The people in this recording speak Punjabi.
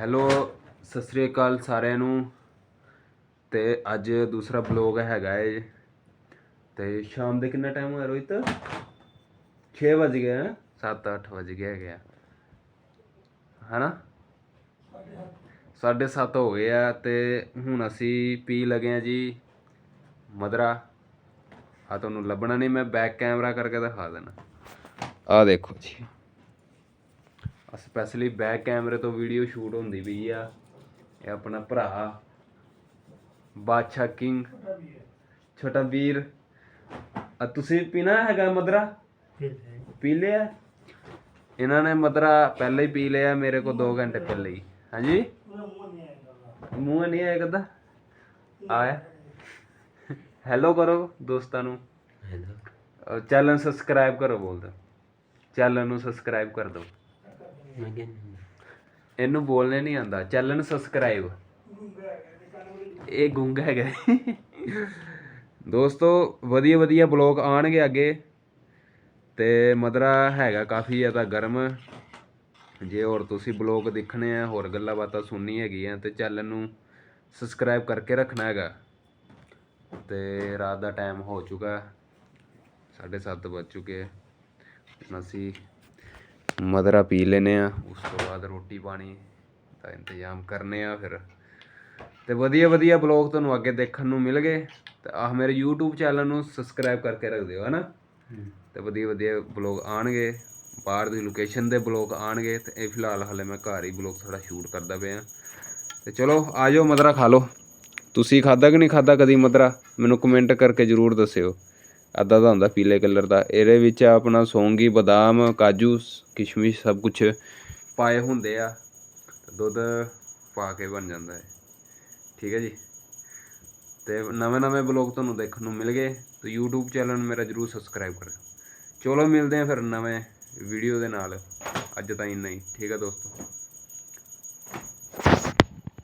ਹੈਲੋ, ਸਤਿ ਸ੍ਰੀ ਅਕਾਲ ਸਾਰਿਆਂ ਨੂੰ। ਤੇ ਅੱਜ ਦੂਸਰਾ ਬਲੌਗ ਹੈਗਾ ਏ। ਤੇ ਸ਼ਾਮ ਦੇ ਕਿੰਨਾ ਟਾਈਮ ਹੋਇਆ ਰੋਹਿਤ? 6 ਵਜ ਗਏ 7 8 ਵਜ ਗਏ ਹੈਗੇ ਆ। ਹਨਾ? 7:30 ਹੋ ਗਏ ਆ ਤੇ ਹੁਣ ਅਸੀਂ ਪੀ ਲਗੇ ਆ ਜੀ ਮਦਰਾ। ਆ ਤੁਹਾਨੂੰ ਲੱਭਣਾ ਨਹੀਂ, ਮੈਂ ਬੈਕ ਕੈਮਰਾ ਕਰਕੇ ਦਿਖਾ ਦੇਣਾ। ਆ ਦੇਖੋ ਜੀ। ਸਪੈਸ਼ਲੀ ਬੈਕ ਕੈਮਰੇ ਤੋਂ ਵੀਡੀਓ ਸ਼ੂਟ ਹੁੰਦੀ ਪਈ ਆ। ਇਹ ਆਪਣਾ ਭਰਾ। ਬਾਦਸ਼ਾਹ ਕਿੰਗ ਛੋਟਾ ਵੀਰ। ਆ ਤੁਸੀਂ ਪੀਣਾ ਹੈਗਾ ਮਦਰਾ? ਪੀ ਲਿਆ ਇਹਨਾਂ ਨੇ ਮਦਰਾ ਪਹਿਲਾਂ ਹੀ ਪੀ ਲਿਆ ਮੇਰੇ ਕੋਲ 2 ਘੰਟੇ ਪਹਿਲਾਂ ਹੀ। ਹਾਂਜੀ? ਮੂੰਹ ਨਹੀਂ ਆਇਆ ਕਦਾ? ਆਇਆ। ਹੈਲੋ ਕਰੋ ਦੋਸਤਾਂ ਨੂੰ। ਚੈਨਲ ਸਬਸਕ੍ਰਾਈਬ ਕਰੋ ਬੋਲਦਾ। ਚੈਨਲ ਨੂੰ ਸਬਸਕ੍ਰਾਈਬ ਕਰ ਦਿਓ। ਇਹਨੂੰ ਬੋਲਣੇ ਨਹੀਂ ਆਂਦਾ ਚੈਨਲ ਸਬਸਕ੍ਰਾਈਬ ਇਹ ਗੁੰਗ ਹੈਗਾ। ਦੋਸਤੋ, ਵਧੀਆ ਵਧੀਆ ਬਲੌਗ ਆਣਗੇ ਅੱਗੇ। ਤੇ ਮਦਰਾ ਹੈਗਾ ਕਾਫੀ ਜ਼ਿਆਦਾ ਗਰਮ। ਜੇ ਹੋਰ ਤੁਸੀਂ ਬਲੌਗ ਦੇਖਣੇ ਆ, ਹੋਰ ਗੱਲਾਂ ਬਾਤਾਂ ਸੁਣਨੀ ਹੈਗੀਆਂ, ਤੇ ਚੈਨਲ ਨੂੰ ਸਬਸਕ੍ਰਾਈਬ ਕਰਕੇ ਰੱਖਣਾ ਹੈਗਾ। ਤੇ ਰਾਤ ਦਾ ਟਾਈਮ ਹੋ ਚੁੱਕਾ। 7:30 ਵੱਜ ਚੁੱਕੇ ਹੁਣ ਅਸੀਂ ਮਦਰਾ ਪੀ ਲੈਨੇ ਆ ਉਸ ਤੋਂ ਬਾਅਦ ਰੋਟੀ ਪਾਣੀ ਦਾ ਇੰਤਜ਼ਾਮ ਕਰਨੇ ਆ ਫਿਰ। ਤੇ ਵਧੀਆ ਵਧੀਆ ਬਲੌਗ ਤੁਹਾਨੂੰ ਅੱਗੇ ਦੇਖਣ ਨੂੰ ਮਿਲ ਗਏ। ਤੇ ਆਹ ਮੇਰੇ YouTube ਚੈਨਲ ਨੂੰ ਸਬਸਕ੍ਰਾਈਬ ਕਰਕੇ ਰੱਖ ਦਿਓ ਹਨਾ? ਤੇ ਵਧੀਆ ਵਧੀਆ ਬਲੌਗ ਆਣਗੇ ਬਾਹਰ ਦੀ ਲੋਕੇਸ਼ਨ ਦੇ ਬਲੌਗ ਆਣਗੇ ਤੇ ਇਹ ਫਿਲਹਾਲ ਹਲੇ ਮੈਂ ਘਰ ਹੀ ਬਲੌਗ ਥੋੜਾ ਸ਼ੂਟ ਕਰਦਾ ਪਿਆ। ਤੇ ਚਲੋ ਆ ਜਾਓ ਮਦਰਾ ਖਾ ਲਓ। ਤੁਸੀਂ ਖਾਦਾ ਕਿ ਨਹੀਂ ਖਾਦਾ ਕਦੀ ਮਦਰਾ? ਮੈਨੂੰ ਕਮੈਂਟ ਕਰਕੇ ਜਰੂਰ ਦੱਸਿਓ। ਅੱਧਾ ਦਾ ਹੁੰਦਾ ਪੀਲੇ ਕਲਰ ਦਾ। ਇਹਦੇ ਵਿੱਚ ਆਪਣਾ ਸੌਂਗੀ, ਬਦਾਮ, ਕਾਜੂ, ਕਿਸ਼ਮਿਸ਼ ਸਭ ਕੁਝ ਪਾਏ ਹੁੰਦੇ ਆ। ਦੁੱਧ ਪਾ ਕੇ ਬਣ ਜਾਂਦਾ ਹੈ ਠੀਕ ਹੈ ਜੀ? ਤੇ ਨਵੇਂ ਨਵੇਂ ਬਲੌਗ ਤੁਹਾਨੂੰ ਦੇਖਣ ਨੂੰ ਮਿਲ ਗਏ। ਤਾਂ YouTube ਚੈਨਲ ਨੂੰ ਮੇਰਾ ਜਰੂਰ ਸਬਸਕ੍ਰਾਈਬ ਕਰੋ ਚਲੋ ਮਿਲਦੇ ਆ ਫਿਰ ਨਵੇਂ ਵੀਡੀਓ ਦੇ ਨਾਲ। ਅੱਜ ਤਾਂ ਇੰਨਾ ਹੀ। ਠੀਕ ਹੈ ਦੋਸਤੋ?